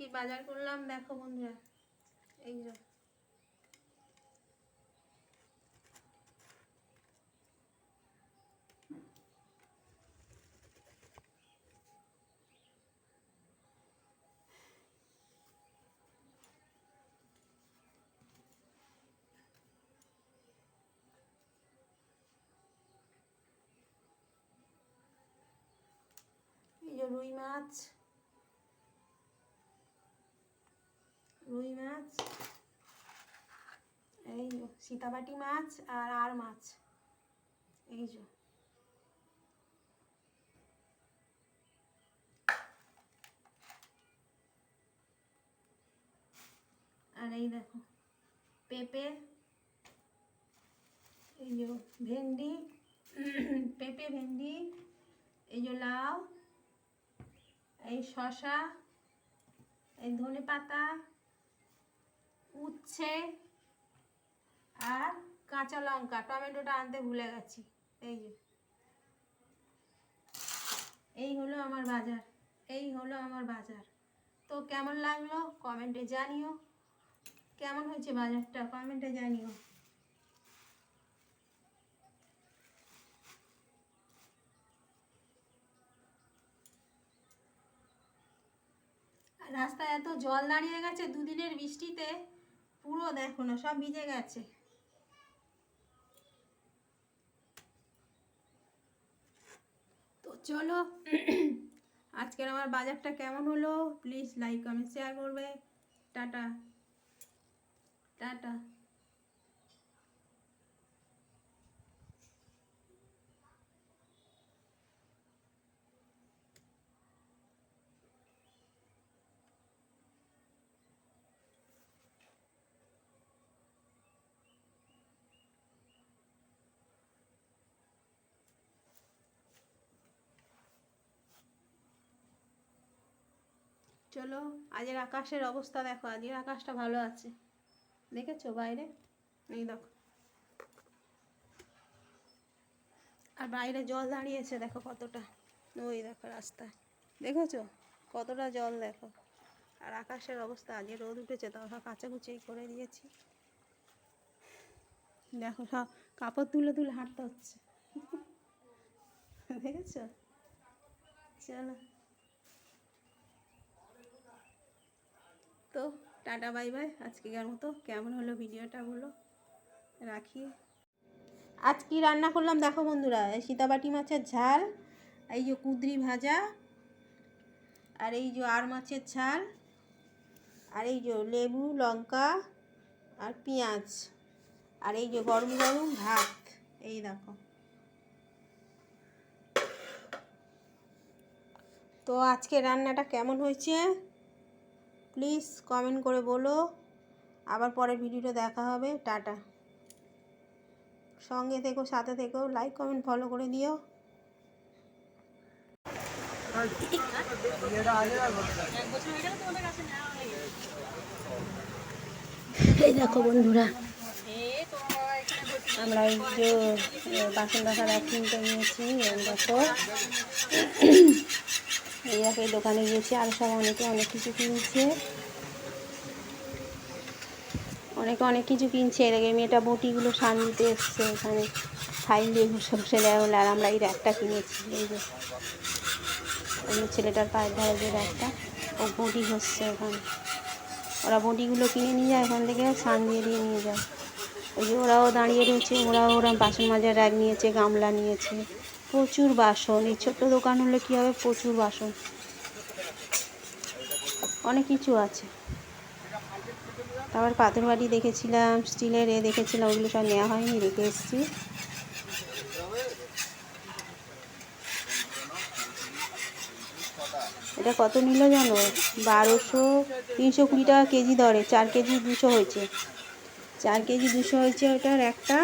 কি বাজার করলাম? দেখো বন্ধুরা। এই যে। রুই মাছ। রুই মাছ, এই সীতাবাটি মাছ আর আর মাছ, এই যে। আর এই দেখো, পেঁপে, এই যে ভেন্ডি, পেঁপে, ভেন্ডি, এই যে লাউ, এই শশা এই ধনে পাতা উচ্ছে আর কাঁচা লঙ্কা। টমেটোটা আনতে ভুলে গেছি। এই যে। এই হলো আমার বাজার। এই হলো আমার বাজার। তো কেমন লাগল? কমেন্টে জানিও। কেমন হয়েছে বাজারটা? কমেন্টে জানিও। রাস্তায় এত জল দাঁড়িয়ে গেছে দুদিনের বৃষ্টিতে। পুরো দেখো না, সব ভিজে গেছে। তো চলো, আজকের আমার বাজারটা কেমন হলো? প্লিজ লাইক কমেন্ট শেয়ার করবে। টাটা। টাটা। চলো, আজের আকাশের অবস্থা দেখো, আজের আকাশটা ভালো আছে। দেখেছ বাইরে? এই দেখো। আর বাইরে জল দাঁড়িয়েছে, দেখো কতটা। ওই দেখো রাস্তায়। দেখেছ? কতটা জল দেখো। আর আকাশের অবস্থা, আজকে রোদ উঠেছে তাও সব কাচাকুচি করে দিয়েছি। দেখো সব কাপড় তুলে তুলে হাঁটতে হচ্ছে। দেখেছ? চলো। তো টাটা, বাই বাই। আজকের মতো কেমন হলো ভিডিওটা বলো? রাখি। আজ কি রান্না করলাম দেখো বন্ধুরা, এই সীতাবাটি মাছের ঝাল, এই যে কুদরি ভাজা, আর এই যে আর মাছের ঝাল, আর এই যে লেবু, লঙ্কা, আর পেঁয়াজ, আর এই যে গরম গরম ভাত। এই দেখো। তো আজকে রান্নাটা কেমন হয়েছে? প্লিজ কমেন্ট করে বলো। আবার পরের ভিডিওটা দেখা হবে। টাটা। সঙ্গে থেকো, সাথে থেকো। লাইক কমেন্ট ফলো করে দিও। এই দেখো বন্ধুরা, আমরা এই যে বাসন এক কিনতে নিয়েছি দেখো। এই দেখো এই দোকানে গিয়েছি, আর সব অনেকে অনেক কিছু কিনছে। অনেকে অনেক কিছু কিনছে। এদিকে মেয়েটা বটিগুলো সান দিতে এসছে, এখানে ফাইল দিয়ে বসে বসে দেয় আর আমরা এই র্যাকটা কিনেছি। এই যে ওই ছেলেটার পায়ের ধারে যে র্যাকটা, ও বটি হচ্ছে ওখানে। ওরা বটিগুলো কিনে নিয়ে যায়, ওখান থেকে সান দিয়ে দিয়ে নিয়ে যায়। ওই যে ওরাও দাঁড়িয়ে রয়েছে, ওরাও ওরা বাসন মাজার র্যাক নিয়েছে, গামলা নিয়েছে। প্রচুর বাসন। এই ছোট্ট দোকান হলে কী হবে প্রচুর বাসন? অনেক কিছু আছে। তারপর পাথর বাটি দেখেছিলাম, স্টিলের এ দেখেছিলাম, ওগুলো সব নেওয়া হয়নি, রেখে এসেছি। এটা কত নিল জানো? বারোশো, তিনশো কুড়ি টাকা কেজি দরে, চার কেজি দুশো হয়েছে। চার কেজি দুশো হয়েছে ওটার একটা।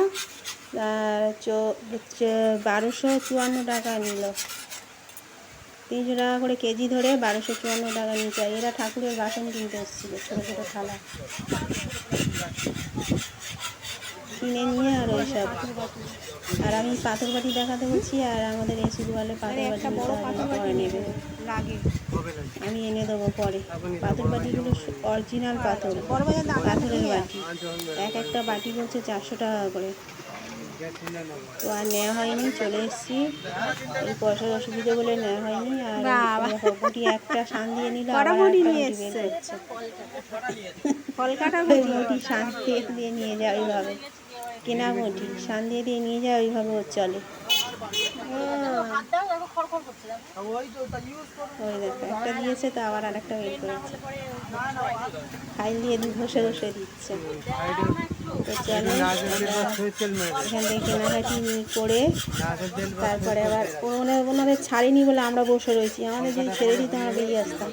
বারোশো চুয়ান্ন টাকা নিল। তিনশো টাকা করে কেজি ধরে বারোশো চুয়ান্ন টাকা নিতে আর এরা ঠাকুরের বাসন কিনতে এসেছিল ছোটো ছোটো থালা। কিনে নিয়ে আর ওইসব আর আমি পাথর বাটি দেখাতে বলছি আর আমাদের এসি বলে পাথর বাটি একটা বড় পাথর পরে নেবে। আমি এনে দেবো পরে। পাথর বাটিগুলো অরিজিনাল পাথর। পাথরের বাটি। এক একটা বাটি বলছে চারশো টাকা করে। তো আর নেওয়া হয়নি চলে এসেছি। এই পয়সার অসুবিধা বলে নেওয়া হয়নি আর। একটা সান দিয়ে নিল আবার নিয়ে এসছে? ফল কাটা ওই বটি দিয়ে নিয়ে যায় ওইভাবে। কেনা বটি সান দিয়ে দিয়ে নিয়ে যায় ওইভাবে ওর চলে। একটা দিয়েছে তো আবার আরেকটা বের করেছে। ফাইল দিয়ে ঘষে ঘষে দিচ্ছে। তো থেকে কেনাকাটি করে তারপরে আবার ওনাদের ওনাদের ছাড়িনি বলে আমরা বসে রয়েছি। আমাদের যদি ছেড়ে দিত আমরা বেরিয়ে আসতাম।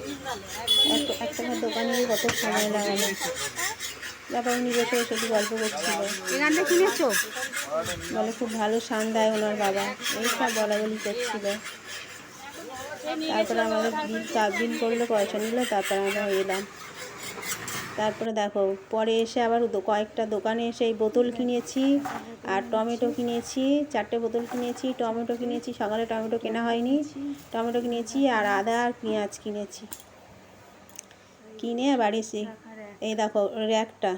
একটা দোকানে গিয়ে কত সময় লাগালো। তারপর উনি বসে বসে গল্প করছিল। এখানটা কিনেছো? বলে খুব ভালো শান দেয় ওনার বাবা। এই সব বলা বলি করছিল। তারপরে আমাদের বিল বিল করল পয়সা নিল তারপরে আমরা এলাম। তারপরে দেখো, পরে এসে আবার কয়েকটা দোকানে এসে এই বোতল কিনেছি, আর টমেটো কিনেছি, চারটে বোতল কিনেছি, টমেটো কিনেছি, সকালে টমেটো কেনা হয়নি। টমেটো কিনেছি আর আদা আর পেঁয়াজ কিনেছি। কিনে বাড়ি এসে, এই দেখো, র্যাকটা।